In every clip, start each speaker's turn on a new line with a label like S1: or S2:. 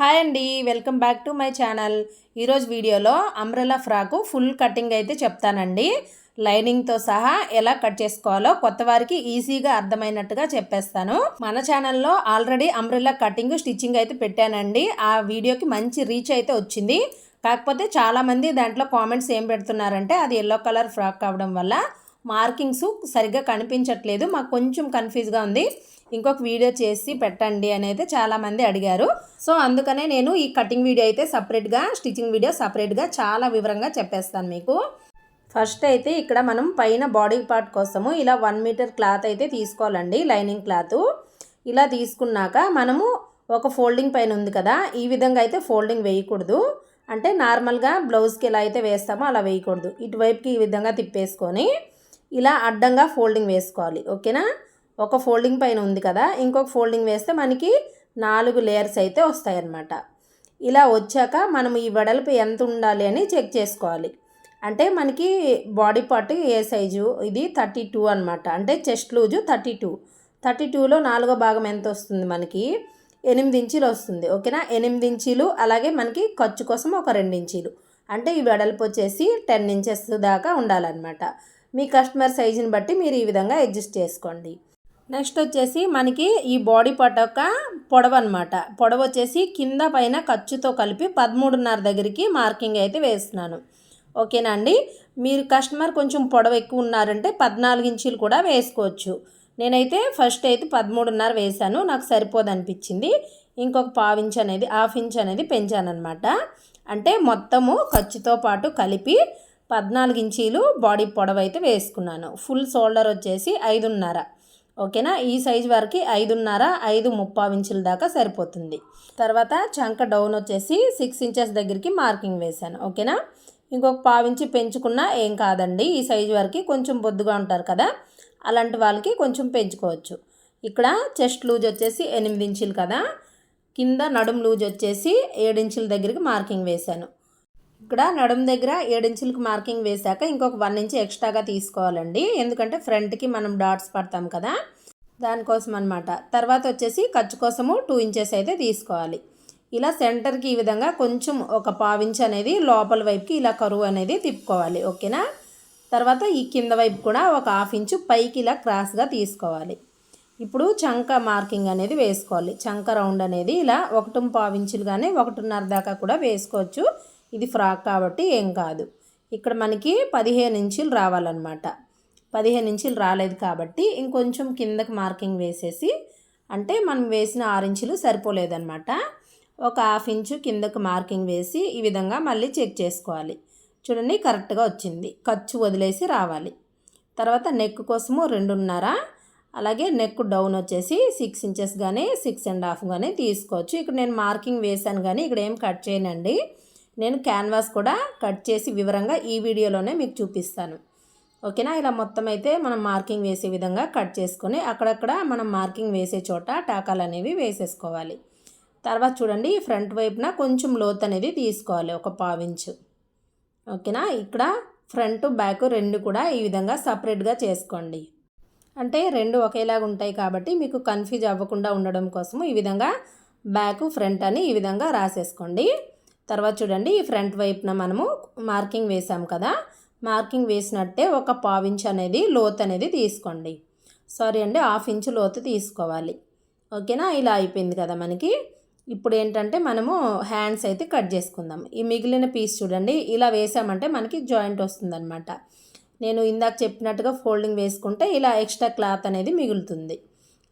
S1: Hi అండి welcome back to my channel. ఈరోజు వీడియోలో అంబ్రెలా ఫ్రాకు ఫుల్ కటింగ్ అయితే చెప్తానండి. లైనింగ్తో సహా ఎలా కట్ చేసుకోవాలో కొత్త వారికి ఈజీగా అర్థమైనట్టుగా చెప్పేస్తాను. మన ఛానల్లో ఆల్రెడీ అంబ్రెలా కటింగ్ స్టిచ్చింగ్ అయితే పెట్టానండి. ఆ వీడియోకి మంచి రీచ్ అయితే వచ్చింది. కాకపోతే చాలామంది దాంట్లో కామెంట్స్ ఏం పెడుతున్నారంటే అది ఎల్లో కలర్ ఫ్రాక్ కావడం వల్ల మార్కింగ్స్ సరిగ్గా కనిపించట్లేదు. మాకు కొంచెం కన్ఫ్యూజ్గా ఉంది. ఇంకొక వీడియో చేసి పెట్టండి అని అయితే చాలామంది అడిగారు. సో అందుకనే నేను ఈ కటింగ్ వీడియో అయితే సపరేట్గా స్టిచ్చింగ్ వీడియో సపరేట్గా చాలా వివరంగా చెప్పేస్తాను మీకు. ఫస్ట్ అయితే ఇక్కడ మనం పైన బాడీ పార్ట్ కోసము ఇలా వన్ మీటర్ క్లాత్ అయితే తీసుకోవాలండి లైనింగ్ క్లాత్ ఇలా తీసుకున్నాక మనము ఒక ఫోల్డింగ్ పైన ఉంది కదా ఈ విధంగా అయితే ఫోల్డింగ్ వేయకూడదు. అంటే నార్మల్గా బ్లౌజ్కి ఎలా అయితే వేస్తామో అలా వేయకూడదు. ఇటువైపుకి ఈ విధంగా తిప్పేసుకొని ఇలా అడ్డంగా ఫోల్డింగ్ వేసుకోవాలి ఓకేనా? ఒక ఫోల్డింగ్ పైన ఉంది కదా ఇంకొక ఫోల్డింగ్ వేస్తే మనకి నాలుగు లేయర్స్ అయితే వస్తాయన్నమాట. ఇలా వచ్చాక మనం ఈ వెడల్పు ఎంత ఉండాలి అని చెక్ చేసుకోవాలి. అంటే మనకి బాడీ పార్ట్ ఏ సైజు ఇది థర్టీ టూ అనమాట అంటే chest loose thirty two. Thirty టూలో నాలుగో భాగం ఎంత వస్తుంది మనకి? ఎనిమిది ఇంచీలు వస్తుంది ఓకేనా? ఎనిమిది ఇంచీలు అలాగే మనకి ఖర్చు కోసం ఒక రెండు ఇంచీలు. అంటే ఈ వెడల్పు వచ్చేసి టెన్ ఇంచెస్ దాకా ఉండాలన్నమాట. మీ కస్టమర్ సైజుని బట్టి మీరు ఈ విధంగా అడ్జస్ట్ చేసుకోండి. నెక్స్ట్ వచ్చేసి మనకి ఈ బాడీ పార్ట్ యొక్క పొడవు అనమాట పొడవు వచ్చేసి కింద పైన ఖర్చుతో కలిపి పదమూడున్నర దగ్గరికి మార్కింగ్ అయితే వేస్తున్నాను. ఓకేనా అండి? మీరు కస్టమర్ కొంచెం పొడవు ఎక్కువ ఉన్నారంటే పద్నాలుగు ఇంచులు కూడా వేసుకోవచ్చు. నేనైతే ఫస్ట్ అయితే పదమూడున్నర వేశాను. నాకు సరిపోదు అనిపించింది. ఇంకొక పావించ్ అనేది హాఫ్ ఇంచ్ అనేది పెంచాను అనమాట అంటే మొత్తము ఖర్చుతో పాటు కలిపి పద్నాలుగు ఇంచీలు బాడీ పొడవు అయితే వేసుకున్నాను. ఫుల్ షోల్డర్ వచ్చేసి ఐదున్నర. ఓకేనా? ఈ సైజ్ వరకు ఐదున్నర ఐదు ముప్పావు ఇంచుల దాకా సరిపోతుంది. తర్వాత చంక డౌన్ వచ్చేసి సిక్స్ ఇంచెస్ దగ్గరికి మార్కింగ్ వేశాను. ఓకేనా? ఇంకొక పావించి పెంచుకున్నా ఏం కాదండి. ఈ సైజు వరకు కొంచెం బొద్దుగా ఉంటారు కదా? అలాంటి వాళ్ళకి కొంచెం పెంచుకోవచ్చు. ఇక్కడ చెస్ట్ లూజ్ వచ్చేసి ఎనిమిది ఇంచులు కదా? కింద నడుం లూజ్ వచ్చేసి ఏడించుల దగ్గరికి మార్కింగ్ వేశాను. ఇక్కడ నడుము దగ్గర ఏడించులకు మార్కింగ్ వేశాక ఇంకొక వన్ ఇంచ్ ఎక్స్ట్రాగా తీసుకోవాలండి. ఎందుకంటే ఫ్రంట్కి మనం డాట్స్ పడతాం కదా దానికోసం అనమాట తర్వాత వచ్చేసి ఖర్చు కోసము టూ ఇంచెస్ అయితే తీసుకోవాలి. ఇలా సెంటర్కి ఈ విధంగా కొంచెం ఒక పావించ్ అనేది లోపల వైపుకి ఇలా కరువు అనేది తిప్పుకోవాలి ఓకేనా? తర్వాత ఈ కింద వైపు కూడా ఒక హాఫ్ ఇంచు పైకి ఇలా క్రాస్గా తీసుకోవాలి. ఇప్పుడు చంక మార్కింగ్ అనేది వేసుకోవాలి. చంక రౌండ్ అనేది ఇలా ఒకటి పావించులు కానీ ఒకటిన్నర దాకా కూడా వేసుకోవచ్చు. ఇది ఫ్రాక్ కాబట్టి ఏం కాదు. ఇక్కడ మనకి పదిహేను ఇంచులు రావాలన్నమాట. పదిహేను ఇంచులు రాలేదు కాబట్టి ఇంకొంచెం కిందకి మార్కింగ్ వేసేసి అంటే మనం వేసిన ఆరు ఇంచులు సరిపోలేదన్నమాట. ఒక హాఫ్ ఇంచు కిందకు మార్కింగ్ వేసి ఈ విధంగా మళ్ళీ చెక్ చేసుకోవాలి. చూడండి కరెక్ట్గా వచ్చింది. ఖర్చు వదిలేసి రావాలి. తర్వాత నెక్ కోసము రెండున్నర అలాగే నెక్ డౌన్ వచ్చేసి సిక్స్ ఇంచెస్ కానీ సిక్స్ అండ్ హాఫ్ కానీ తీసుకోవచ్చు. ఇక్కడ నేను మార్కింగ్ వేశాను కానీ ఇక్కడ ఏం కట్ చేయనండి. నేను క్యాన్వాస్ కూడా కట్ చేసి వివరంగా ఈ వీడియోలోనే మీకు చూపిస్తాను. ఓకేనా? ఇలా మొత్తం అయితే మనం మార్కింగ్ వేసే విధంగా కట్ చేసుకొని అక్కడక్కడ మనం మార్కింగ్ వేసే చోట టాకాలు అనేవి వేసేసుకోవాలి. తర్వాత చూడండి ఫ్రంట్ వైపున కొంచెం లోత్ అనేది తీసుకోవాలి ఒక పావించు ఓకేనా? ఇక్కడ ఫ్రంట్ బ్యాక్ రెండు కూడా ఈ విధంగా సపరేట్గా చేసుకోండి. అంటే రెండు ఒకేలాగా ఉంటాయి కాబట్టి మీకు కన్ఫ్యూజ్ అవ్వకుండా ఉండడం కోసము ఈ విధంగా బ్యాక్ ఫ్రంట్ అని ఈ విధంగా రాసేసుకోండి. తర్వాత చూడండి ఈ ఫ్రంట్ వైపున మనము మార్కింగ్ వేసాం కదా మార్కింగ్ వేసినట్టే ఒక పావించ్ అనేది లోత్ అనేది తీసుకోండి. సారీ అండి హాఫ్ ఇంచ్ లోతు తీసుకోవాలి. ఓకేనా? ఇలా అయిపోయింది కదా మనకి. ఇప్పుడు ఏంటంటే మనము హ్యాండ్స్ అయితే కట్ చేసుకుందాం. ఈ మిగిలిన పీస్ చూడండి ఇలా వేసామంటే మనకి జాయింట్ వస్తుందన్నమాట. నేను ఇందాక చెప్పినట్టుగా ఫోల్డింగ్ వేసుకుంటే ఇలా ఎక్స్ట్రా క్లాత్ అనేది మిగులుతుంది.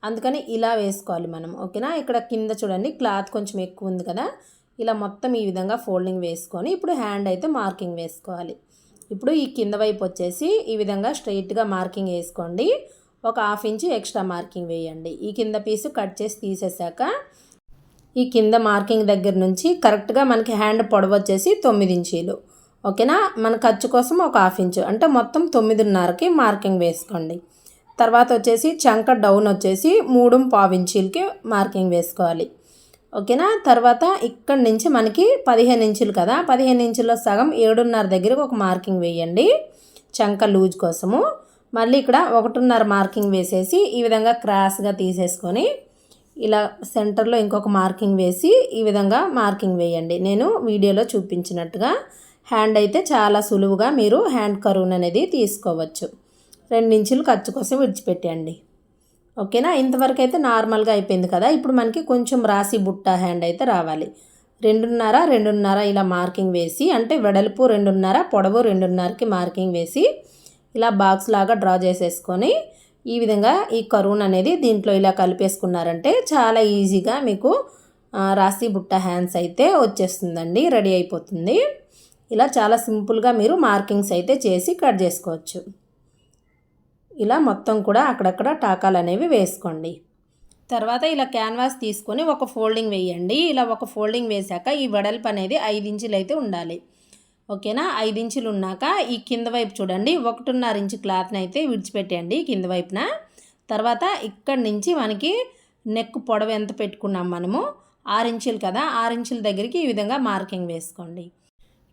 S1: అందుకని ఇలా వేసుకోవాలి మనం. ఓకేనా? ఇక్కడ కింద చూడండి క్లాత్ కొంచెం ఎక్కువ ఉంది కదా. ఇలా మొత్తం ఈ విధంగా ఫోల్డింగ్ వేసుకొని ఇప్పుడు హ్యాండ్ అయితే మార్కింగ్ వేసుకోవాలి. ఇప్పుడు ఈ కింద వైపు వచ్చేసి ఈ విధంగా స్ట్రైట్గా మార్కింగ్ వేసుకోండి. ఒక హాఫ్ ఇంచ్ ఎక్స్ట్రా మార్కింగ్ వేయండి. ఈ కింద పీసు కట్ చేసి తీసేసాక ఈ కింద మార్కింగ్ దగ్గర నుంచి కరెక్ట్గా మనకి హ్యాండ్ పొడవు వచ్చేసి తొమ్మిది ఇంచీలు. ఓకేనా? మన ఖర్చు కోసం ఒక హాఫ్ ఇంచు అంటే మొత్తం తొమ్మిదిన్నరకి మార్కింగ్ వేసుకోండి. తర్వాత వచ్చేసి చంక డౌన్ వచ్చేసి మూడు పావు ఇంచీలకి మార్కింగ్ వేసుకోవాలి. ఓకేనా? తర్వాత ఇక్కడ నుంచి మనకి పదిహేను ఇంచులు కదా? పదిహేను ఇంచుల్లో సగం ఏడున్నర దగ్గరకు ఒక మార్కింగ్ వేయండి. చంక లూజ్ కోసము. మళ్ళీ ఇక్కడ ఒకటిన్నర మార్కింగ్ వేసేసి ఈ విధంగా క్రాస్గా తీసేసుకొని ఇలా సెంటర్లో ఇంకొక మార్కింగ్ వేసి ఈ విధంగా మార్కింగ్ వేయండి. నేను వీడియోలో చూపించినట్టుగా. హ్యాండ్ అయితే చాలా సులువుగా మీరు హ్యాండ్ కరువున్ అనేది తీసుకోవచ్చు రెండించులు ఖర్చు కోసం విడిచిపెట్టండి ఓకేనా? ఇంతవరకు అయితే నార్మల్గా అయిపోయింది కదా? ఇప్పుడు మనకి కొంచెం రాసి బుట్ట హ్యాండ్ అయితే రావాలి. రెండున్నర రెండున్నర ఇలా మార్కింగ్ వేసి అంటే వెడల్పు రెండున్నర పొడవు రెండున్నరకి మార్కింగ్ వేసి ఇలా బాక్స్ లాగా డ్రా చేసేసుకొని ఈ విధంగా ఈ కరూన్ అనేది దీంట్లో ఇలా కలిపేసుకున్నారంటే చాలా ఈజీగా మీకు రాసి బుట్ట హ్యాండ్స్ అయితే వచ్చేస్తుందండి. రెడీ అయిపోతుంది. ఇలా చాలా సింపుల్గా మీరు మార్కింగ్స్ అయితే చేసి కట్ చేసుకోవచ్చు. ఇలా మొత్తం కూడా అక్కడక్కడ టాకాలు అనేవి వేసుకోండి. తర్వాత ఇలా క్యాన్వాస్ తీసుకొని ఒక ఫోల్డింగ్ వేయండి. ఇలా ఒక ఫోల్డింగ్ వేశాక ఈ వెడల్పు అనేది ఐదు ఇంచులు అయితే ఉండాలి. ఓకేనా? ఐదు ఇంచులు ఉన్నాక ఈ కింద వైపు చూడండి. ఒకటిన్నర ఇంచు క్లాత్ని అయితే విడిచిపెట్టండి కింద వైపున. తర్వాత ఇక్కడి నుంచి మనకి నెక్ పొడవు ఎంత పెట్టుకున్నాం మనము? ఆరు ఇంచులు కదా? ఆరు ఇంచుల దగ్గరికి ఈ విధంగా మార్కింగ్ వేసుకోండి.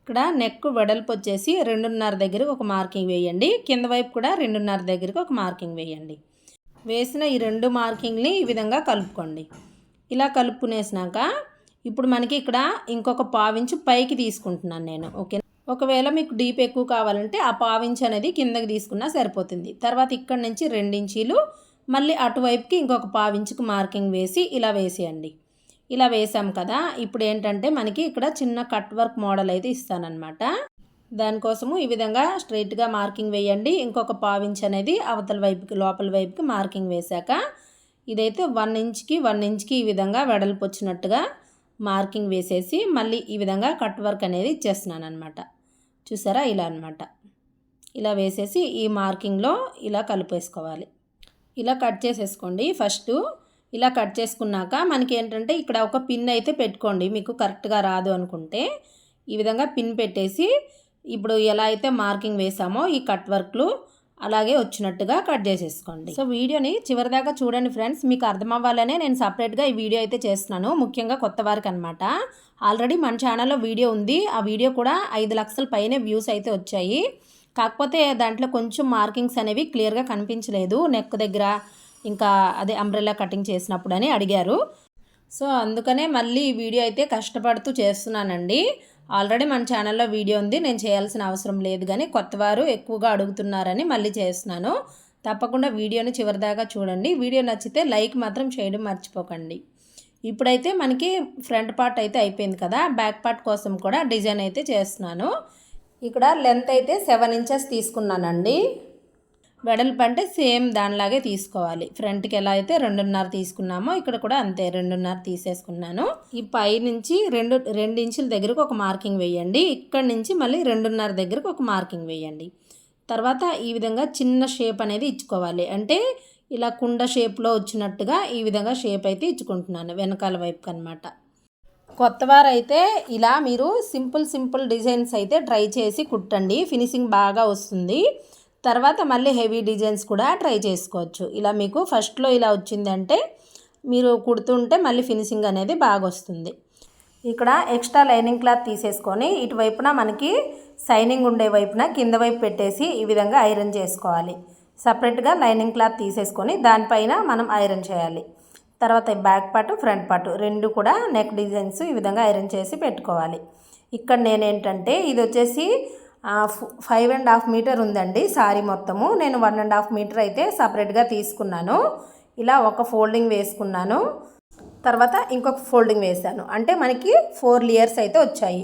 S1: ఇక్కడ నెక్ వెడల్పు వచ్చేసి రెండున్నర దగ్గరకు ఒక మార్కింగ్ వేయండి. కింద వైపు కూడా రెండున్నర దగ్గరకు ఒక మార్కింగ్ వేయండి. వేసిన ఈ రెండు మార్కింగ్ని ఈ విధంగా కలుపుకోండి. ఇలా కలుపుకునేసినాక ఇప్పుడు మనకి ఇక్కడ ఇంకొక పావించు పైకి తీసుకుంటున్నాను నేను. ఓకే. ఒకవేళ మీకు డీప్ ఎక్కువ కావాలంటే ఆ పావించు అనేది కిందకి తీసుకున్నా సరిపోతుంది. తర్వాత ఇక్కడ నుంచి రెండించీలు మళ్ళీ అటువైపుకి ఇంకొక పావించుకు మార్కింగ్ వేసి ఇలా వేసేయండి. ఇలా వేసాం కదా ఇప్పుడు ఏంటంటే మనకి ఇక్కడ చిన్న కట్ వర్క్ మోడల్ అయితే ఇస్తానన్నమాట. దానికోసము ఈ విధంగా స్ట్రైట్గా మార్కింగ్ వేయండి. ఇంకొక పావించ్ అనేది అవతల వైపుకి లోపల వైపుకి మార్కింగ్ వేశాక ఇదైతే వన్ ఇంచ్కి వన్ ఇంచ్కి ఈ విధంగా వెడల్పు వచ్చినట్టుగా మార్కింగ్ వేసేసి మళ్ళీ ఈ విధంగా కట్ వర్క్ అనేది ఇచ్చేస్తున్నాను అనమాట చూసారా ఇలా అనమాట ఇలా వేసేసి ఈ మార్కింగ్లో ఇలా కలిపేసుకోవాలి. ఇలా కట్ చేసేసుకోండి. ఫస్ట్ ఇలా కట్ చేసుకున్నాక మనకి ఏంటంటే ఇక్కడ ఒక పిన్ అయితే పెట్టుకోండి. మీకు కరెక్ట్గా రాదు అనుకుంటే. ఈ విధంగా పిన్ పెట్టేసి ఇప్పుడు ఎలా అయితే మార్కింగ్ వేసామో ఈ కట్ వర్క్లు అలాగే వచ్చినట్టుగా కట్ చేసేసుకోండి. సో వీడియోని చివరిదాకా చూడండి ఫ్రెండ్స్. మీకు అర్థం అవ్వాలనే నేను సపరేట్గా ఈ వీడియో అయితే చేస్తున్నాను. ముఖ్యంగా కొత్త వారికి అనమాట ఆల్రెడీ మన ఛానల్లో వీడియో ఉంది. ఆ వీడియో కూడా ఐదు లక్షల పైనే వ్యూస్ అయితే వచ్చాయి. కాకపోతే దాంట్లో కొంచెం మార్కింగ్స్ అనేవి క్లియర్గా కనిపించలేదు. నెక్ దగ్గర ఇంకా అదే అంబ్రెల్లా కటింగ్ చేసినప్పుడు అని అడిగారు. సో అందుకనే మళ్ళీ ఈ వీడియో అయితే కష్టపడుతూ చేస్తున్నానండి. ఆల్రెడీ మన ఛానల్లో వీడియో ఉంది నేను చేయాల్సిన అవసరం లేదు కానీ కొత్తవారు ఎక్కువగా అడుగుతున్నారని మళ్ళీ చేస్తున్నాను. తప్పకుండా వీడియోని చివరిదాకా చూడండి. వీడియో నచ్చితే లైక్ మాత్రం చేయడం మర్చిపోకండి. ఇప్పుడైతే మనకి ఫ్రంట్ పార్ట్ అయితే అయిపోయింది కదా బ్యాక్ పార్ట్ కోసం కూడా డిజైన్ అయితే చేస్తున్నాను. ఇక్కడ లెంత్ అయితే సెవెన్ ఇంచెస్ తీసుకున్నానండి. వెడల్పు అంటే సేమ్ దానిలాగే తీసుకోవాలి. ఫ్రంట్కి ఎలా అయితే రెండున్నర తీసుకున్నామో ఇక్కడ కూడా అంతే రెండున్నర తీసేసుకున్నాను. ఈ పై నుంచి రెండు రెండు ఇంచుల దగ్గరకు ఒక మార్కింగ్ వేయండి. ఇక్కడ నుంచి మళ్ళీ రెండున్నర దగ్గరకు ఒక మార్కింగ్ వేయండి. తర్వాత ఈ విధంగా చిన్న షేప్ అనేది ఇచ్చుకోవాలి. అంటే ఇలా కుండ షేప్లో వచ్చినట్టుగా ఈ విధంగా షేప్ అయితే ఇచ్చుకుంటున్నాను వెనకాల వైపుకి అనమాట కొత్తవారైతే ఇలా మీరు సింపుల్ సింపుల్ డిజైన్స్ అయితే ట్రై చేసి కుట్టండి. ఫినిషింగ్ బాగా వస్తుంది. తర్వాత మళ్ళీ హెవీ డిజైన్స్ కూడా ట్రై చేసుకోవచ్చు. ఇలా మీకు ఫస్ట్లో ఇలా వచ్చిందంటే మీరు కుడుతుంటే మళ్ళీ ఫినిషింగ్ అనేది బాగా వస్తుంది ఇక్కడ ఎక్స్ట్రా లైనింగ్ క్లాత్ తీసేసుకొని ఇటువైపున మనకి సైనింగ్ ఉండే వైపున కింద వైపు పెట్టేసి ఈ విధంగా ఐరన్ చేసుకోవాలి. సపరేట్గా లైనింగ్ క్లాత్ తీసేసుకొని దానిపైన మనం ఐరన్ చేయాలి. తర్వాత బ్యాక్ పార్ట్ ఫ్రంట్ పార్ట్ రెండు కూడా నెక్ డిజైన్స్ ఈ విధంగా ఐరన్ చేసి పెట్టుకోవాలి. ఇక్కడ నేనేంటంటే ఇది వచ్చేసి ఫైవ్ అండ్ హాఫ్ మీటర్ ఉందండి సారీ మొత్తము. నేను వన్ అండ్ హాఫ్ మీటర్ అయితే సపరేట్గా తీసుకున్నాను. ఇలా ఒక ఫోల్డింగ్ వేసుకున్నాను. తర్వాత ఇంకొక ఫోల్డింగ్ వేసాను అంటే మనకి ఫోర్ లేయర్స్ అయితే వచ్చాయి.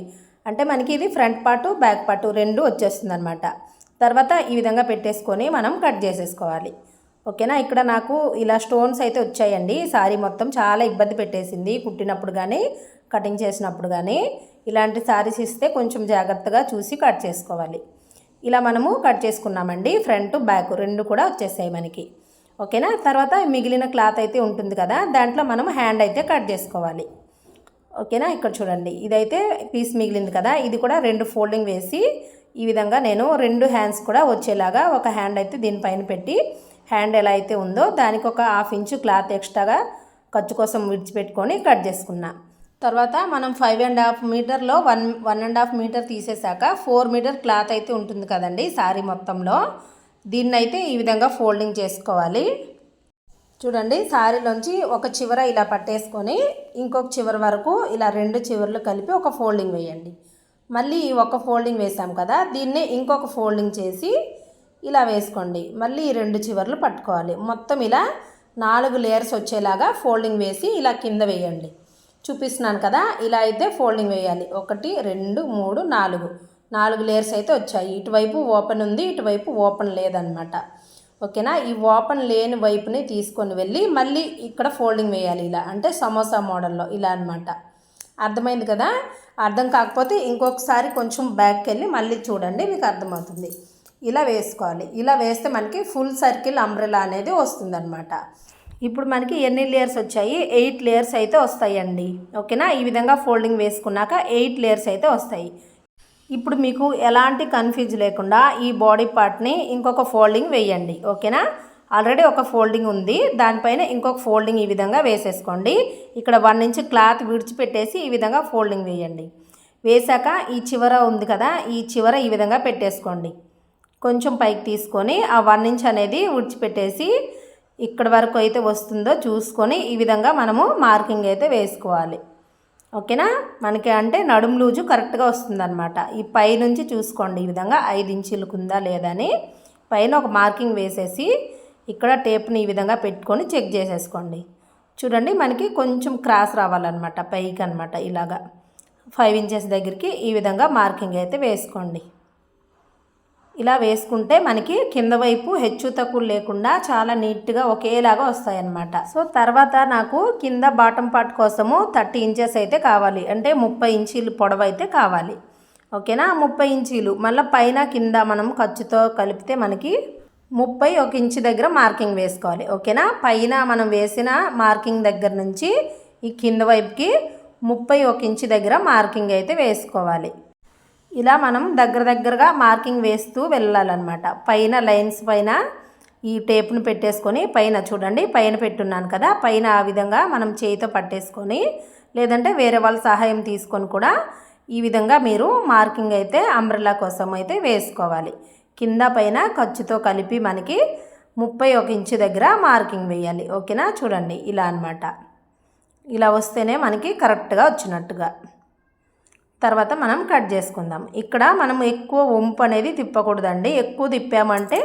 S1: అంటే మనకి ఇది ఫ్రంట్ పార్టు బ్యాక్ పార్టు రెండు వచ్చేస్తుంది అనమాట తర్వాత ఈ విధంగా పెట్టేసుకొని మనం కట్ చేసేసుకోవాలి. ఓకేనా? ఇక్కడ నాకు ఇలా స్టోన్స్ అయితే వచ్చాయండి. సారీ మొత్తం చాలా ఇబ్బంది పెట్టేసింది కుట్టినప్పుడు కానీ కటింగ్ చేసినప్పుడు కానీ ఇలాంటి శారీస్ ఇస్తే కొంచెం జాగ్రత్తగా చూసి కట్ చేసుకోవాలి. ఇలా మనము కట్ చేసుకున్నామండి. ఫ్రంట్ బ్యాక్ రెండు కూడా వచ్చేసాయి మనకి. ఓకేనా? తర్వాత మిగిలిన క్లాత్ అయితే ఉంటుంది కదా దాంట్లో మనం హ్యాండ్ అయితే కట్ చేసుకోవాలి. ఓకేనా? ఇక్కడ చూడండి. ఇదైతే పీస్ మిగిలింది కదా ఇది కూడా రెండు ఫోల్డింగ్ వేసి ఈ విధంగా నేను రెండు హ్యాండ్స్ కూడా వచ్చేలాగా ఒక హ్యాండ్ అయితే దీనిపైన పెట్టి హ్యాండ్ ఎలా అయితే ఉందో దానికి ఒక హాఫ్ ఇంచు క్లాత్ ఎక్స్ట్రాగా ఖర్చు కోసం విడిచిపెట్టుకొని కట్ చేసుకున్నా. తర్వాత మనం five and half మీటర్లో one one and half metre తీసేశాక four metre cloth అయితే ఉంటుంది కదండి శారీ మొత్తంలో. దీన్ని అయితే ఈ విధంగా ఫోల్డింగ్ చేసుకోవాలి. చూడండి శారీలోంచి ఒక చివర ఇలా పట్టేసుకొని ఇంకొక చివర వరకు ఇలా రెండు చివర్లు కలిపి ఒక ఫోల్డింగ్ వేయండి. మళ్ళీ ఈ ఒక ఫోల్డింగ్ వేసాం కదా దీన్ని ఇంకొక ఫోల్డింగ్ చేసి ఇలా వేసుకోండి. మళ్ళీ ఈ రెండు చివర్లు పట్టుకోవాలి. మొత్తం ఇలా నాలుగు లేయర్స్ వచ్చేలాగా ఫోల్డింగ్ వేసి ఇలా కింద వేయండి. చూపిస్తున్నాను కదా ఇలా అయితే ఫోల్డింగ్ వేయాలి. ఒకటి రెండు మూడు నాలుగు. నాలుగు లేయర్స్ అయితే వచ్చాయి. ఇటువైపు ఓపెన్ ఉంది ఇటువైపు ఓపెన్ లేదనమాట. ఓకేనా? ఈ ఓపెన్ లేని వైపుని తీసుకొని వెళ్ళి మళ్ళీ ఇక్కడ ఫోల్డింగ్ వేయాలి ఇలా. అంటే సమోసా మోడల్లో ఇలా అనమాట అర్థమైంది కదా? అర్థం కాకపోతే ఇంకొకసారి కొంచెం బ్యాక్కి వెళ్ళి మళ్ళీ చూడండి మీకు అర్థమవుతుంది. ఇలా వేసుకోవాలి. ఇలా వేస్తే మనకి ఫుల్ సర్కిల్ అంబ్రెలా అనేది వస్తుందన్నమాట. ఇప్పుడు మనకి ఎన్ని లేయర్స్ వచ్చాయి? ఎయిట్ లేయర్స్ అయితే వస్తాయండి. ఓకేనా? ఈ విధంగా ఫోల్డింగ్ వేసుకున్నాక ఎయిట్ లేయర్స్ అయితే వస్తాయి. ఇప్పుడు మీకు ఎలాంటి కన్ఫ్యూజ్ లేకుండా ఈ బాడీ పార్ట్ని ఇంకొక ఫోల్డింగ్ వేయండి. ఓకేనా? ఆల్రెడీ ఒక ఫోల్డింగ్ ఉంది. దానిపైన ఇంకొక ఫోల్డింగ్ ఈ విధంగా వేసేసుకోండి. ఇక్కడ వన్ ఇంచ్ క్లాత్ విడిచిపెట్టేసి ఈ విధంగా ఫోల్డింగ్ వేయండి. వేశాక ఈ చివర ఉంది కదా? ఈ చివర ఈ విధంగా పెట్టేసుకోండి. కొంచెం పైకి తీసుకొని ఆ వన్ ఇంచ్ అనేది ఉడిచిపెట్టేసి ఇక్కడ వరకు అయితే వస్తుందో చూసుకొని ఈ విధంగా మనము మార్కింగ్ అయితే వేసుకోవాలి. ఓకేనా? మనకి అంటే నడుము లూజు కరెక్ట్గా వస్తుందన్నమాట. ఈ పై నుంచి చూసుకోండి ఈ విధంగా ఐదు ఇంచులకు ఉందా లేదని పైన ఒక మార్కింగ్ వేసేసి ఇక్కడ టేప్ని ఈ విధంగా పెట్టుకొని చెక్ చేసేసుకోండి. చూడండి మనకి కొంచెం క్రాస్ రావాలన్నమాట పైకి అనమాట ఇలాగా. ఫైవ్ ఇంచెస్ దగ్గరికి ఈ విధంగా మార్కింగ్ అయితే వేసుకోండి. ఇలా వేసుకుంటే మనకి కింద వైపు హెచ్చు తక్కువ లేకుండా చాలా నీట్గా ఒకేలాగా వస్తాయన్నమాట. సో తర్వాత నాకు కింద బాటం పార్ట్ కోసము థర్టీ ఇంచెస్ అయితే కావాలి. అంటే ముప్పై ఇంచీలు పొడవు అయితే కావాలి. ఓకేనా? ముప్పై ఇంచీలు. మళ్ళీ పైన కింద మనం ఖర్చుతో కలిపితే మనకి ముప్పై ఒక ఇంచు దగ్గర మార్కింగ్ వేసుకోవాలి. ఓకేనా? పైన మనం వేసిన మార్కింగ్ దగ్గర నుంచి ఈ కింద వైపుకి ముప్పై ఒక ఇంచు దగ్గర మార్కింగ్ అయితే వేసుకోవాలి. ఇలా మనం దగ్గర దగ్గరగా మార్కింగ్ వేస్తూ వెళ్ళాలన్నమాట. పైన లైన్స్ పైన ఈ టేప్ను పెట్టేసుకొని పైన చూడండి పైన పెట్టున్నాను కదా పైన ఆ విధంగా మనం చేయితో పట్టేసుకొని లేదంటే వేరే వాళ్ళ సహాయం తీసుకొని కూడా ఈ విధంగా మీరు మార్కింగ్ అయితే అంబ్రెలా కోసం అయితే వేసుకోవాలి. కింద పైన ఖర్చుతో కలిపి మనకి ముప్పై ఒక ఇంచు దగ్గర మార్కింగ్ వేయాలి. ఓకేనా? చూడండి ఇలా అనమాట ఇలా వస్తేనే మనకి కరెక్ట్గా వచ్చినట్టుగా. తర్వాత మనం కట్ చేసుకుందాం. ఇక్కడ మనం ఎక్కువ వంపు అనేది తిప్పకూడదండి. ఎక్కువ తిప్పామంటే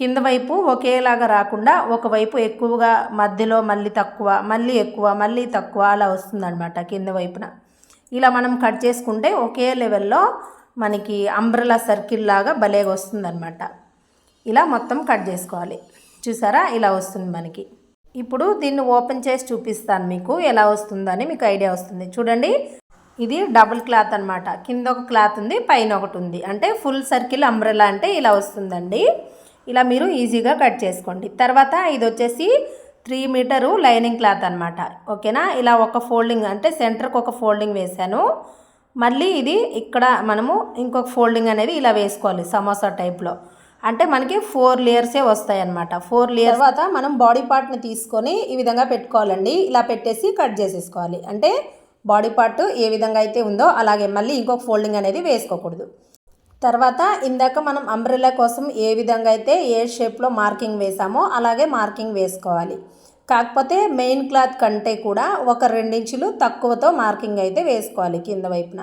S1: కింద వైపు ఒకేలాగా రాకుండా ఒకవైపు ఎక్కువగా మధ్యలో మళ్ళీ తక్కువ మళ్ళీ ఎక్కువ మళ్ళీ తక్కువ అలా వస్తుందన్నమాట కింద వైపున. ఇలా మనం కట్ చేసుకుంటే ఒకే లెవెల్లో మనకి అంబ్రలా సర్కిల్ లాగా భలేగా వస్తుందన్నమాట. ఇలా మొత్తం కట్ చేసుకోవాలి. చూసారా? ఇలా వస్తుంది మనకి. ఇప్పుడు దీన్ని ఓపెన్ చేసి చూపిస్తాను మీకు ఎలా వస్తుందని మీకు ఐడియా వస్తుంది. చూడండి. ఇది డబుల్ క్లాత్ అనమాట కింద ఒక క్లాత్ ఉంది పైన ఒకటి ఉంది. అంటే ఫుల్ సర్కిల్ అంబ్రెలా అంటే ఇలా వస్తుందండి. ఇలా మీరు ఈజీగా కట్ చేసుకోండి. తర్వాత ఇది వచ్చేసి త్రీ మీటరు లైనింగ్ క్లాత్ అనమాట ఓకేనా? ఇలా ఒక ఫోల్డింగ్ అంటే సెంటర్కి ఒక ఫోల్డింగ్ వేశాను. మళ్ళీ ఇది ఇక్కడ మనము ఇంకొక ఫోల్డింగ్ అనేది ఇలా వేసుకోవాలి సమోసా టైప్లో. అంటే మనకి ఫోర్ లేయర్సే వస్తాయి అనమాట ఫోర్ లేయర్ తర్వాత మనం బాడీ పార్ట్ని తీసుకొని ఈ విధంగా పెట్టుకోవాలండి. ఇలా పెట్టేసి కట్ చేసేసుకోవాలి. అంటే బాడీ పార్ట్ ఏ విధంగా అయితే ఉందో అలాగే మళ్ళీ ఇంకొక ఫోల్డింగ్ అనేది వేసుకోకూడదు. తర్వాత ఇందాక మనం అంబ్రెల్లా కోసం ఏ విధంగా అయితే ఏ షేప్లో మార్కింగ్ వేసామో అలాగే మార్కింగ్ వేసుకోవాలి. కాకపోతే మెయిన్ క్లాత్ కంటే కూడా ఒక రెండించులు తక్కువతో మార్కింగ్ అయితే వేసుకోవాలి కింద వైపున.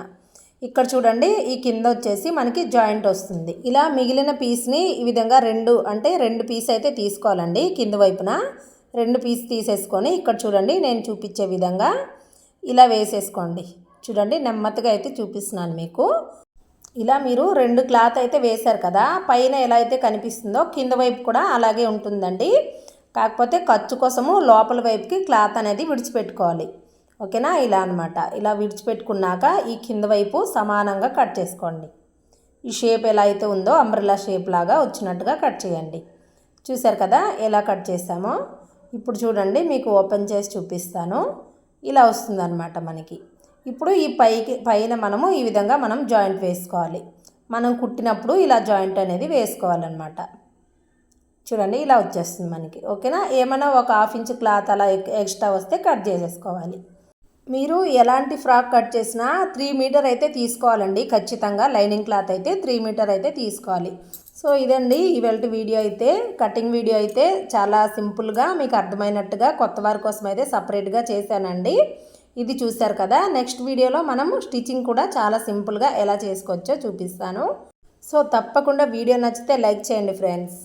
S1: ఇక్కడ చూడండి ఈ కింద వచ్చేసి మనకి జాయింట్ వస్తుంది. ఇలా మిగిలిన పీస్ని ఈ విధంగా రెండు అంటే రెండు పీస్ అయితే తీసుకోవాలండి కింద వైపున. రెండు పీస్ తీసేసుకొని ఇక్కడ చూడండి నేను చూపించే విధంగా ఇలా వేసేసుకోండి. చూడండి నెమ్మదిగా అయితే చూపిస్తున్నాను మీకు. ఇలా మీరు రెండు క్లాత్ అయితే వేశారు కదా పైన ఎలా అయితే కనిపిస్తుందో కింద వైపు కూడా అలాగే ఉంటుందండి. కాకపోతే ఖర్చు కోసము లోపల వైపుకి క్లాత్ అనేది విడిచిపెట్టుకోవాలి. ఓకేనా? ఇలా అనమాట ఇలా విడిచిపెట్టుకున్నాక ఈ కింద వైపు సమానంగా కట్ చేసుకోండి. ఈ షేప్ ఎలా అయితే ఉందో అంబ్రెలా షేప్ లాగా వచ్చినట్టుగా కట్ చేయండి. చూసారు కదా ఎలా కట్ చేస్తామో ఇప్పుడు చూడండి మీకు ఓపెన్ చేసి చూపిస్తాను. ఇలా వస్తుందన్నమాట మనకి. ఇప్పుడు ఈ పైకి పైన మనము ఈ విధంగా మనం జాయింట్ వేసుకోవాలి. మనం కుట్టినప్పుడు ఇలా జాయింట్ అనేది వేసుకోవాలన్నమాట. చూడండి ఇలా వచ్చేస్తుంది మనకి. ఓకేనా? ఏమైనా ఒక హాఫ్ ఇంచ్ క్లాత్ అలా ఎక్స్ట్రా వస్తే కట్ చేసేసుకోవాలి. మీరు ఎలాంటి ఫ్రాక్ కట్ చేసినా త్రీ మీటర్ అయితే తీసుకోవాలండి. ఖచ్చితంగా లైనింగ్ క్లాత్ అయితే త్రీ మీటర్ అయితే తీసుకోవాలి. సో ఇదండి ఇవాళ వీడియో అయితే కటింగ్ వీడియో అయితే చాలా సింపుల్గా మీకు అర్థమైనట్టుగా కొత్త వారి కోసం అయితే సపరేట్గా చేశానండి. ఇది చూశారు కదా నెక్స్ట్ వీడియోలో మనం స్టిచ్చింగ్ కూడా చాలా సింపుల్గా ఎలా చేసుకోవచ్చో చూపిస్తాను. సో తప్పకుండా వీడియో నచ్చితే లైక్ చేయండి ఫ్రెండ్స్.